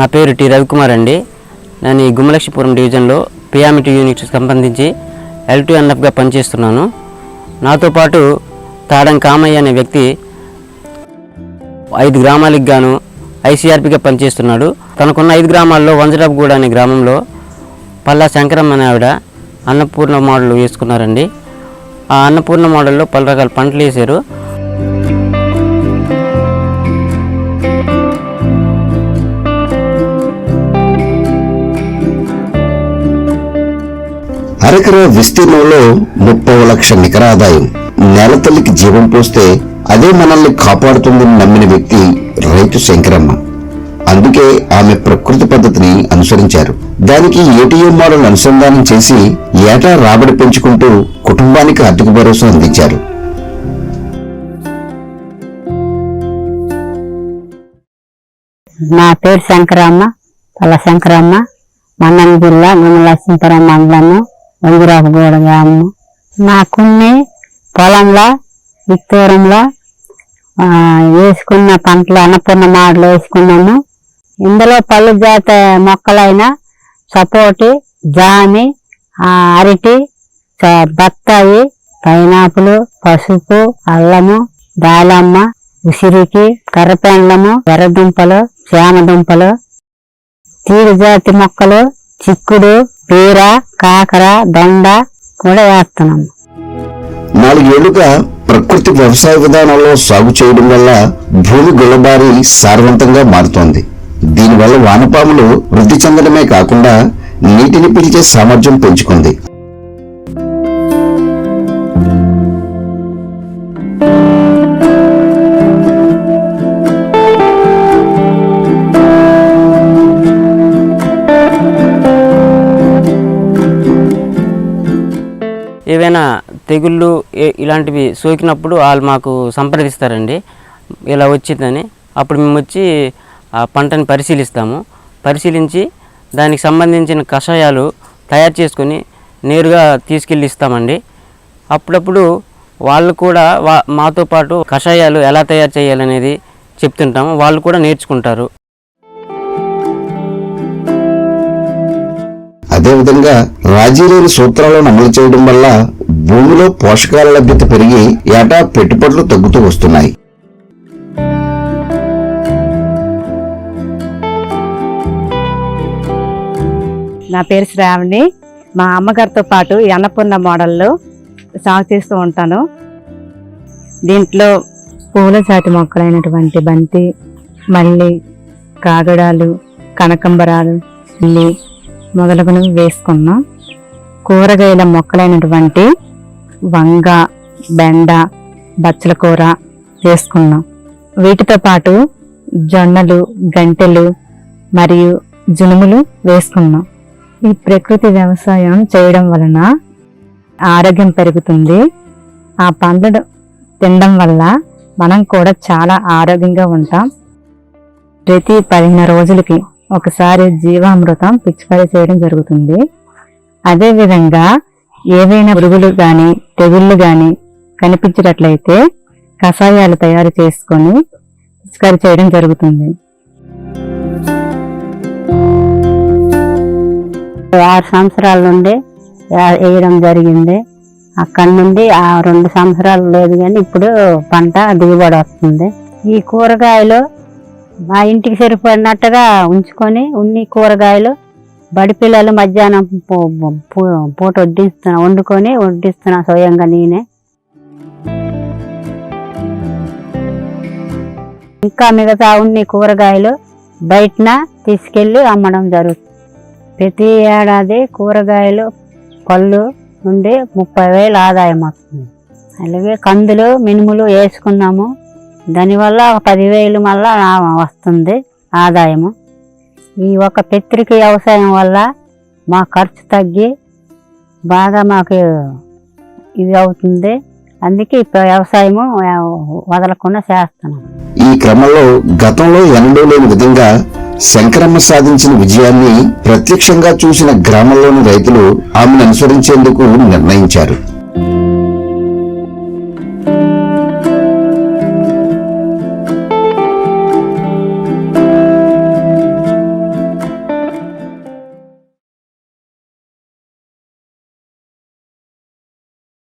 నా పేరు టి రవికుమార్ అండి. నేను ఈ గుమ్మలక్ష్మీపురం డివిజన్లో పియామిటీ యూనిట్ సంబంధించి ఎల్ టు ఎన్ఎఫ్గా పనిచేస్తున్నాను. నాతో పాటు తాడం కామయ్య అనే వ్యక్తి ఐదు గ్రామాలకు గాను ఐసీఆర్పీగా పనిచేస్తున్నాడు. తనకున్న ఐదు గ్రామాల్లో వంజరాపుగూడ అనే గ్రామంలో పల్లా శంకరమ్మ అనే ఆవిడ అన్నపూర్ణ మోడల్ వేసుకున్నారండి. ఆ అన్నపూర్ణ మోడల్లో పలు రకాల పంటలు వేశారు. అరకర విస్తీర్ణంలో ముప్పై లక్ష నికర ఆదాయం. నేల తల్లికి జీవం పోస్తే అదే మనల్ని కాపాడుతుందని నమ్మిన వ్యక్తి రైతు శంకరమ్మ. అందుకే ఆమె ప్రకృతి పద్ధతిని అనుసరించారు. దానికి ఏటీఎం మోడల్ అనుసంధానం చేసి ఏటా రాబడి పెంచుకుంటూ కుటుంబానికి ఆర్థిక భరోసా అందించారు. నా పేరు శంకరమ్మ పల్ల శంకరమ్మ మన్నన్ జిల్లా గుమ్మలక్ష్మీపురం మండలము. వంగురాకుగూడ గ్రామము నాకున్ని పొలంలో విత్తూరంలో వేసుకున్న పంటలు అన్నపూర్ణ మాటలు వేసుకున్నాము. ఇందులో పళ్ళు జాత మొక్కలైన సపోటి జామి ఆ, అరటి చ- బత్తాయి పైనాపులు పసుపు అల్లము దాలమ్మ ఉసిరికి కర్రపెండ్లము ఎర్రదుంపలు చామదుంపలు తీరు జాతి మొక్కలు చిక్కుడు పీర కాకర దొండ కూడా వేస్తున్నాం. నాలుగేళ్ళుగా ప్రకృతి వ్యవసాయ విధానంలో సాగు చేయడం వల్ల భూమి గుల్లబారి సారవంతంగా మారుతోంది. దీనివల్ల వానపాములు వృద్ధి చెందడమే కాకుండా నీటిని పిలిచే సామర్థ్యం పెంచుకుంది. ఏవైనా తెగుళ్ళు ఇలాంటివి సోకినప్పుడు వాళ్ళు మాకు సంప్రదిస్తారండి. ఇలా వచ్చిందని. అప్పుడు మేము వచ్చి ఆ పంటని పరిశీలిస్తాము. పరిశీలించి దానికి సంబంధించిన కషాయాలు తయారు చేసుకొని నేరుగా తీసుకెళ్ళి ఇస్తామండి. అప్పుడప్పుడు వాళ్ళు కూడా వా మాతో పాటు కషాయాలు ఎలా తయారు చేయాలనేది చెప్తుంటాము. వాళ్ళు కూడా నేర్చుకుంటారు. అదేవిధంగా రాజీలేని సూత్రాలను అమలు చేయడం వల్ల భూమిలో పోషకాల లభ్యత పెరిగి ఏటా పెట్టుబడులు తగ్గుతూ వస్తున్నాయి. నా పేరు శ్రావణి. మా అమ్మగారితో పాటు ఈ అన్నపూర్ణ మోడల్లో సాగు చేస్తూ ఉంటాను. దీంట్లో పూల జాతి మొక్కలైనటువంటి బంతి మల్లి కాగడాలు కనకంబరాలు ఇల్లి మొదలగునవి వేసుకున్నాం. కూరగాయల మొక్కలైనటువంటి వంగ బెండ బచ్చల కూర వేసుకున్నాం. వీటితో పాటు జొన్నలు గంటెలు మరియు జునుములు వేసుకున్నాం. ఈ ప్రకృతి వ్యవసాయం చేయడం వలన ఆరోగ్యం పెరుగుతుంది. ఆ పండ్లను తినడం వల్ల మనం కూడా చాలా ఆరోగ్యంగా ఉంటాం. ప్రతి పదిహేను రోజులకి ఒకసారి జీవామృతం పిచికారీ చేయడం జరుగుతుంది. అదేవిధంగా ఏవైనా పురుగులు కానీ తెగుళ్ళు కానీ కనిపించినట్లయితే కషాయాలు తయారు చేసుకొని పిచికారీ చేయడం జరుగుతుంది. ఆరు సంవత్సరాల నుండి వేయడం జరిగింది. అక్కడి నుండి ఆ రెండు సంవత్సరాలు లేదు కానీ ఇప్పుడు పంట దిగుబడి వస్తుంది. ఈ కూరగాయలు మా ఇంటికి సరిపడినట్టుగా ఉంచుకొని ఉన్ని కూరగాయలు బడి పిల్లలు మధ్యాహ్నం పూ- పూట వడ్డిస్తున్నా వండుకొని వడ్డిస్తున్నా స్వయంగా నేనే. ఇంకా మిగతా ఉన్ని కూరగాయలు బయటన తీసుకెళ్ళి అమ్మడం జరుగుతుంది ప్రతి ఏడాది కూరగాయలు పళ్ళు నుండి ముప్పై వేలు ఆదాయం వస్తుంది. అలాగే కందులు మినుములు వేసుకున్నాము. దానివల్ల ఒక పదివేలు మళ్ళా వస్తుంది ఆదాయము. ఈ ఒక పెత్రిక వ్యవసాయం వల్ల మా ఖర్చు తగ్గి బాగా మాకు ఇది అవుతుంది. అందుకే ఇప్పుడు వ్యవసాయము వదలకుండా చేస్తున్నాం. ఈ క్రమంలో గతంలో ఎన్నడూ లేని విధంగా శంకరమ్మ సాధించిన విజయాన్ని ప్రత్యక్షంగా చూసిన గ్రామంలోని రైతులు ఆమెను అనుసరించేందుకు నిర్ణయించారు.